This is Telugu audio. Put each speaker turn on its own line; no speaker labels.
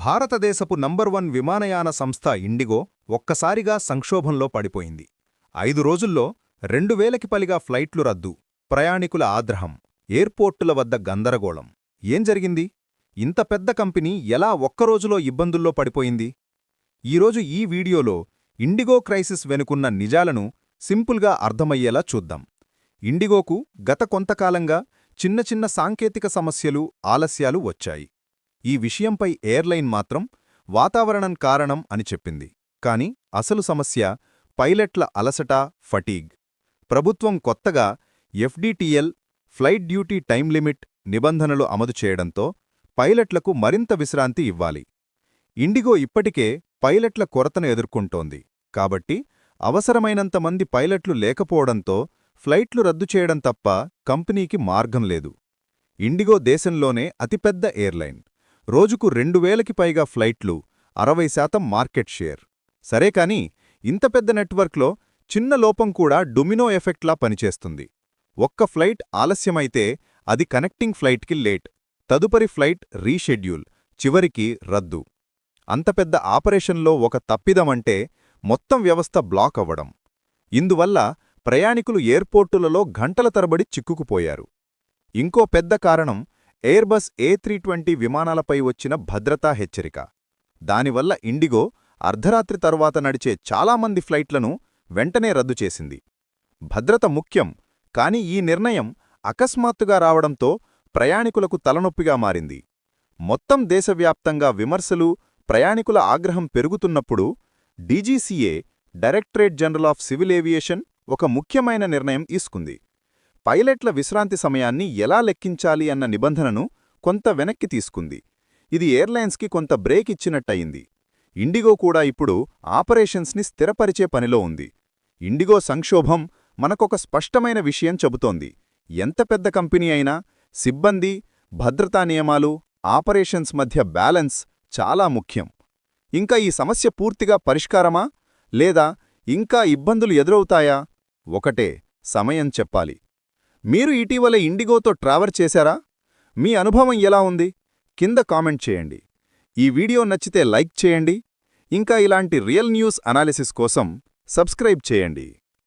భారతదేశపు నంబర్ వన్ విమానయాన సంస్థ ఇండిగో ఒక్కసారిగా సంక్షోభంలో పడిపోయింది. ఐదు రోజుల్లో రెండు వేలకి పలిగా ఫ్లైట్లు రద్దు ప్రయాణికుల ఆగ్రహం ఎయిర్పోర్టుల వద్ద గందరగోళం. ఏం జరిగింది? ఇంత పెద్ద కంపెనీ ఎలా ఒక్కరోజులో ఇబ్బందుల్లో పడిపోయింది? ఈరోజు ఈ వీడియోలో ఇండిగో క్రైసిస్ వెనుకున్న నిజాలను సింపుల్గా అర్థమయ్యేలా చూద్దాం. ఇండిగోకు గత కొంతకాలంగా చిన్న చిన్న సాంకేతిక సమస్యలు ఆలస్యాలు వచ్చాయి. ఈ విషయంపై ఎయిర్లైన్ మాత్రం వాతావరణం కారణం అని చెప్పింది. కాని అసలు సమస్య పైలట్ల అలసట ఫటీగ్. ప్రభుత్వం కొత్తగా FDTL flight duty time limit నిబంధనలు అమలు చేయడంతో పైలట్లకు మరింత విశ్రాంతి ఇవ్వాలి. ఇండిగో ఇప్పటికే పైలట్ల కొరతను ఎదుర్కొంటోంది. కాబట్టి అవసరమైనంతమంది పైలట్లు లేకపోవడంతో ఫ్లైట్లు రద్దు చేయడం తప్ప కంపెనీకి మార్గం లేదు. ఇండిగో దేశంలోనే అతిపెద్ద ఎయిర్లైన్. రోజుకు రెండు వేలకి పైగా ఫ్లైట్లు అరవై శాతం మార్కెట్ షేర్. సరే కాని ఇంత పెద్ద నెట్వర్క్లో చిన్న లోపం కూడా డొమినో ఎఫెక్ట్లా పనిచేస్తుంది. ఒక్క ఫ్లైట్ ఆలస్యమైతే అది కనెక్టింగ్ ఫ్లైట్కి లేట్. తదుపరి ఫ్లైట్ రీషెడ్యూల్ చివరికి రద్దు. అంత పెద్ద ఆపరేషన్లో ఒక తప్పిదమంటే మొత్తం వ్యవస్థ బ్లాక్ అవ్వడం. ఇందువల్ల ప్రయాణికులు ఎయిర్పోర్టులలో గంటల తరబడి చిక్కుకుపోయారు. ఇంకో పెద్ద కారణం ఎయిర్బస్ ఏ త్రీ ట్వంటీ విమానాలపై వచ్చిన భద్రతా హెచ్చరిక. దానివల్ల ఇండిగో అర్ధరాత్రి తరువాత నడిచే చాలామంది ఫ్లైట్లను వెంటనే రద్దు చేసింది. భద్రత ముఖ్యం కాని ఈ నిర్ణయం అకస్మాత్తుగా రావడంతో ప్రయాణికులకు తలనొప్పిగా మారింది. మొత్తం దేశవ్యాప్తంగా విమర్శలు ప్రయాణికుల ఆగ్రహం పెరుగుతున్నప్పుడు DGCA directorate general of civil aviation ఒక ముఖ్యమైన నిర్ణయం తీసుకుంది పైలట్ల విశ్రాంతి సమయాన్ని ఎలా లెక్కించాలి అన్న నిబంధనను కొంత వెనక్కి తీసుకుంది. ఇది ఎయిర్లైన్స్కి కొంత బ్రేక్ ఇచ్చినట్టయింది. ఇండిగో కూడా ఇప్పుడు ఆపరేషన్స్ని స్థిరపరిచే పనిలో ఉంది. ఇండిగో సంక్షోభం మనకొక స్పష్టమైన విషయం చెబుతోంది. ఎంత పెద్ద కంపెనీ అయినా సిబ్బంది భద్రతా నియమాలు ఆపరేషన్స్ మధ్య బ్యాలెన్స్ చాలా ముఖ్యం. ఇంకా ఈ సమస్య పూర్తిగా పరిష్కారమా? లేదా ఇంకా ఇబ్బందులు ఎదురవుతాయా? ఒకటే సమయం చెప్పాలి. మీరు ఇటీవల ఇండిగోతో ట్రావెల్ చేశారా? మీ అనుభవం ఎలా ఉంది? కింద కామెంట్ చేయండి. ఈ వీడియో నచ్చితే లైక్ చేయండి. ఇంకా ఇలాంటి రియల్ న్యూస్ అనాలిసిస్ కోసం సబ్స్క్రైబ్ చేయండి.